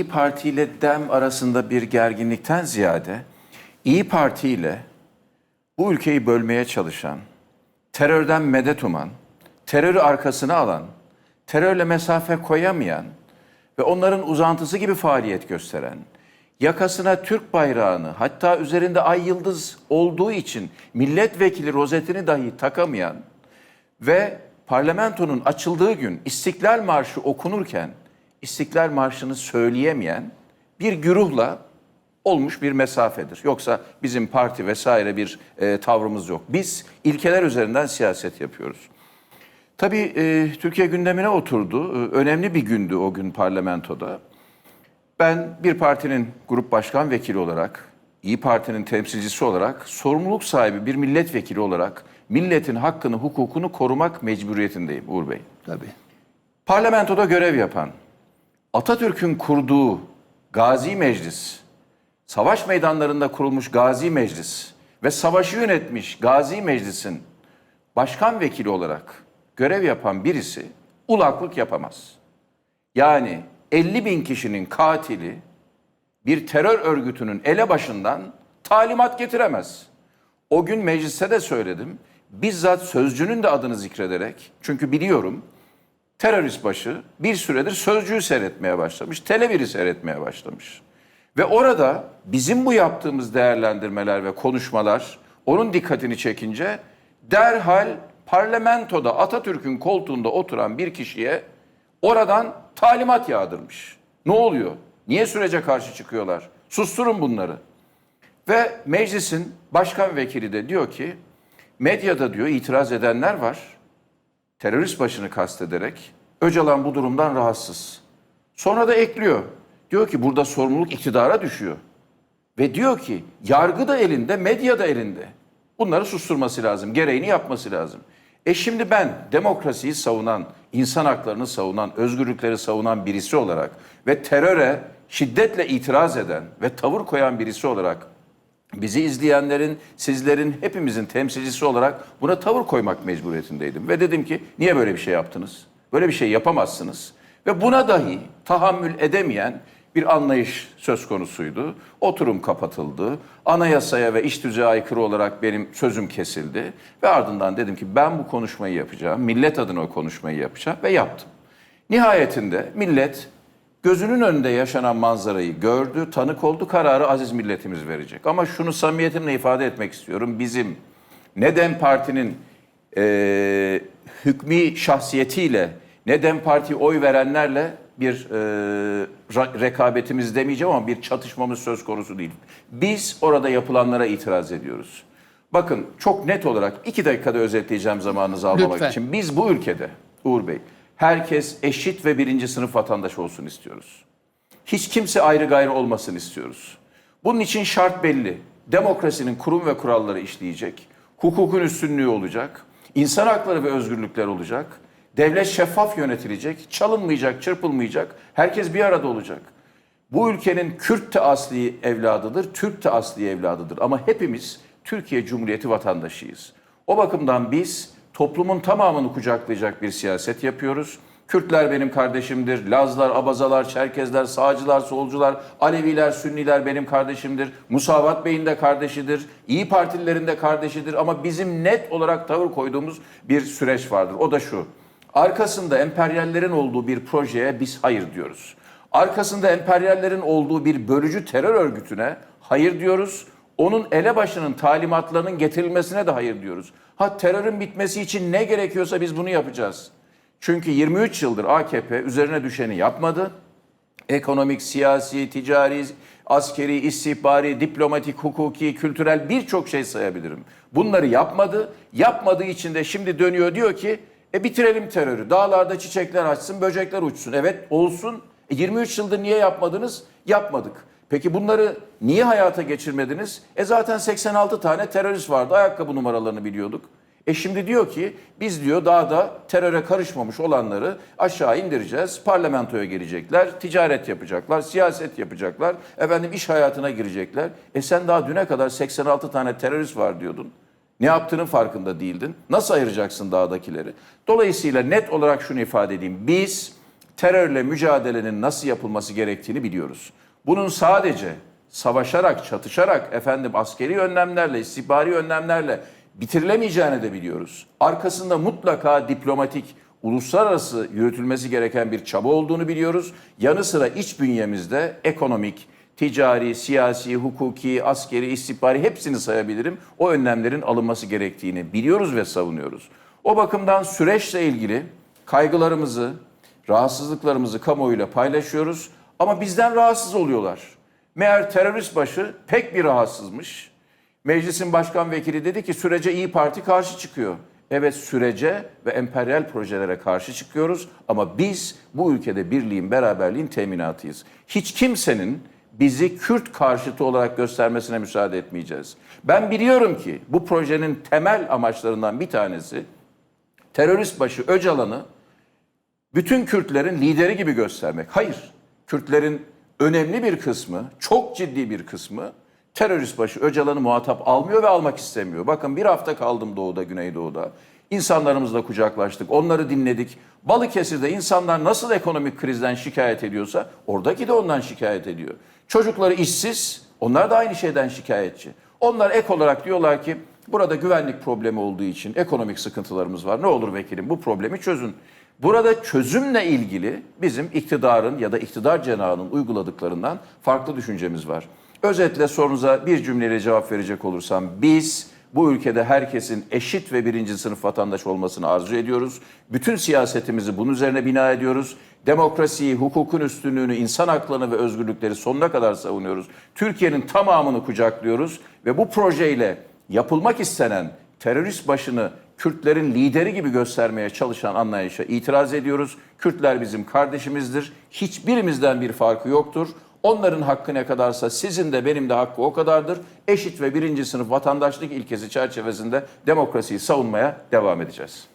İyi Parti ile DEM arasında bir gerginlikten ziyade İyi Parti ile bu ülkeyi bölmeye çalışan, terörden medet uman, terörü arkasına alan, terörle mesafe koyamayan ve onların uzantısı gibi faaliyet gösteren, yakasına Türk bayrağını hatta üzerinde ay yıldız olduğu için milletvekili rozetini dahi takamayan ve parlamentonun açıldığı gün İstiklal Marşı okunurken İstiklal Marşı'nı söyleyemeyen bir güruhla olmuş bir mesafedir. Yoksa bizim parti vesaire bir e, tavrımız yok. Biz ilkeler üzerinden siyaset yapıyoruz. Tabii e, Türkiye gündemine oturdu. E, önemli bir gündü o gün parlamentoda. Ben bir partinin grup başkan vekili olarak, İyi Parti'nin temsilcisi olarak, sorumluluk sahibi bir milletvekili olarak milletin hakkını, hukukunu korumak mecburiyetindeyim Uğur Bey. Tabii. Parlamentoda görev yapan, Atatürk'ün kurduğu Gazi Meclis, savaş meydanlarında kurulmuş Gazi Meclis ve savaşı yönetmiş Gazi Meclis'in başkan vekili olarak görev yapan birisi ulaklık yapamaz. Yani 50 bin kişinin katili bir terör örgütünün elebaşından talimat getiremez. O gün mecliste de söyledim. Bizzat sözcünün de adını zikrederek çünkü biliyorum terörist başı bir süredir sözcüyü seyretmeye başlamış, televiri seyretmeye başlamış. Ve orada bizim bu yaptığımız değerlendirmeler ve konuşmalar onun dikkatini çekince derhal parlamentoda Atatürk'ün koltuğunda oturan bir kişiye oradan talimat yağdırmış. Ne oluyor? Niye sürece karşı çıkıyorlar? Susturun bunları. Ve meclisin başkan vekili de diyor ki medyada diyor itiraz edenler var terörist başını kastederek Öcalan bu durumdan rahatsız. Sonra da ekliyor. Diyor ki burada sorumluluk iktidara düşüyor. Ve diyor ki yargı da elinde, medya da elinde. Bunları susturması lazım, gereğini yapması lazım. E şimdi ben demokrasiyi savunan, insan haklarını savunan, özgürlükleri savunan birisi olarak ve teröre şiddetle itiraz eden ve tavır koyan birisi olarak bizi izleyenlerin, sizlerin, hepimizin temsilcisi olarak buna tavır koymak mecburiyetindeydim. Ve dedim ki niye böyle bir şey yaptınız? Böyle bir şey yapamazsınız. Ve buna dahi tahammül edemeyen bir anlayış söz konusuydu. Oturum kapatıldı. Anayasaya ve iş düzeye aykırı olarak benim sözüm kesildi. Ve ardından dedim ki ben bu konuşmayı yapacağım. Millet adına o konuşmayı yapacağım ve yaptım. Nihayetinde millet gözünün önünde yaşanan manzarayı gördü, tanık oldu, kararı aziz milletimiz verecek. Ama şunu samimiyetimle ifade etmek istiyorum. Bizim ne DEM Parti'nin eee hükmü şahsiyetiyle ne DEM Parti oy verenlerle bir ra- rekabetimiz demeyeceğim ama bir çatışmamız söz konusu değil. Biz orada yapılanlara itiraz ediyoruz. Bakın çok net olarak iki dakikada özetleyeceğim zamanınızı almamak Lütfen. için. Biz bu ülkede Uğur Bey herkes eşit ve birinci sınıf vatandaş olsun istiyoruz. Hiç kimse ayrı gayrı olmasın istiyoruz. Bunun için şart belli. Demokrasinin kurum ve kuralları işleyecek. Hukukun üstünlüğü olacak. insan hakları ve özgürlükler olacak. Devlet şeffaf yönetilecek. Çalınmayacak, çırpılmayacak. Herkes bir arada olacak. Bu ülkenin Kürt de asli evladıdır, Türk de asli evladıdır. Ama hepimiz Türkiye Cumhuriyeti vatandaşıyız. O bakımdan biz toplumun tamamını kucaklayacak bir siyaset yapıyoruz. Kürtler benim kardeşimdir, Lazlar, Abazalar, Çerkezler, Sağcılar, Solcular, Aleviler, Sünniler benim kardeşimdir. Musavat Bey'in de kardeşidir, İyi Partililerin de kardeşidir. Ama bizim net olarak tavır koyduğumuz bir süreç vardır. O da şu, arkasında emperyallerin olduğu bir projeye biz hayır diyoruz. Arkasında emperyallerin olduğu bir bölücü terör örgütüne hayır diyoruz. Onun elebaşının talimatlarının getirilmesine de hayır diyoruz. Ha terörün bitmesi için ne gerekiyorsa biz bunu yapacağız. Çünkü 23 yıldır AKP üzerine düşeni yapmadı. Ekonomik, siyasi, ticari, askeri, istihbari, diplomatik, hukuki, kültürel birçok şey sayabilirim. Bunları yapmadı. Yapmadığı için de şimdi dönüyor diyor ki e bitirelim terörü. Dağlarda çiçekler açsın, böcekler uçsun. Evet olsun. E 23 yıldır niye yapmadınız? Yapmadık. Peki bunları niye hayata geçirmediniz? E zaten 86 tane terörist vardı. Ayakkabı numaralarını biliyorduk. E şimdi diyor ki biz diyor daha da teröre karışmamış olanları aşağı indireceğiz. Parlamentoya gelecekler, ticaret yapacaklar, siyaset yapacaklar. Efendim iş hayatına girecekler. E sen daha düne kadar 86 tane terörist var diyordun. Ne yaptığının farkında değildin. Nasıl ayıracaksın dağdakileri? Dolayısıyla net olarak şunu ifade edeyim. Biz terörle mücadelenin nasıl yapılması gerektiğini biliyoruz. Bunun sadece savaşarak, çatışarak, efendim askeri önlemlerle, istihbari önlemlerle bitirilemeyeceğini de biliyoruz. Arkasında mutlaka diplomatik, uluslararası yürütülmesi gereken bir çaba olduğunu biliyoruz. Yanı sıra iç bünyemizde ekonomik, ticari, siyasi, hukuki, askeri, istihbari hepsini sayabilirim. O önlemlerin alınması gerektiğini biliyoruz ve savunuyoruz. O bakımdan süreçle ilgili kaygılarımızı, rahatsızlıklarımızı kamuoyuyla paylaşıyoruz ama bizden rahatsız oluyorlar. Meğer terörist başı pek bir rahatsızmış. Meclisin başkan vekili dedi ki sürece İyi Parti karşı çıkıyor. Evet sürece ve emperyal projelere karşı çıkıyoruz ama biz bu ülkede birliğin, beraberliğin teminatıyız. Hiç kimsenin bizi Kürt karşıtı olarak göstermesine müsaade etmeyeceğiz. Ben biliyorum ki bu projenin temel amaçlarından bir tanesi terörist başı Öcalan'ı bütün Kürtlerin lideri gibi göstermek. Hayır. Kürtlerin önemli bir kısmı, çok ciddi bir kısmı terörist başı Öcalan'ı muhatap almıyor ve almak istemiyor. Bakın bir hafta kaldım doğuda, güneydoğuda. İnsanlarımızla kucaklaştık, onları dinledik. Balıkesir'de insanlar nasıl ekonomik krizden şikayet ediyorsa oradaki de ondan şikayet ediyor. Çocukları işsiz, onlar da aynı şeyden şikayetçi. Onlar ek olarak diyorlar ki burada güvenlik problemi olduğu için ekonomik sıkıntılarımız var. Ne olur vekilim bu problemi çözün. Burada çözümle ilgili bizim iktidarın ya da iktidar cenahının uyguladıklarından farklı düşüncemiz var. Özetle sorunuza bir cümleyle cevap verecek olursam biz bu ülkede herkesin eşit ve birinci sınıf vatandaş olmasını arzu ediyoruz. Bütün siyasetimizi bunun üzerine bina ediyoruz. Demokrasiyi, hukukun üstünlüğünü, insan haklarını ve özgürlükleri sonuna kadar savunuyoruz. Türkiye'nin tamamını kucaklıyoruz ve bu projeyle yapılmak istenen terörist başını Kürtlerin lideri gibi göstermeye çalışan anlayışa itiraz ediyoruz. Kürtler bizim kardeşimizdir. Hiçbirimizden bir farkı yoktur. Onların hakkı ne kadarsa sizin de benim de hakkı o kadardır. Eşit ve birinci sınıf vatandaşlık ilkesi çerçevesinde demokrasiyi savunmaya devam edeceğiz.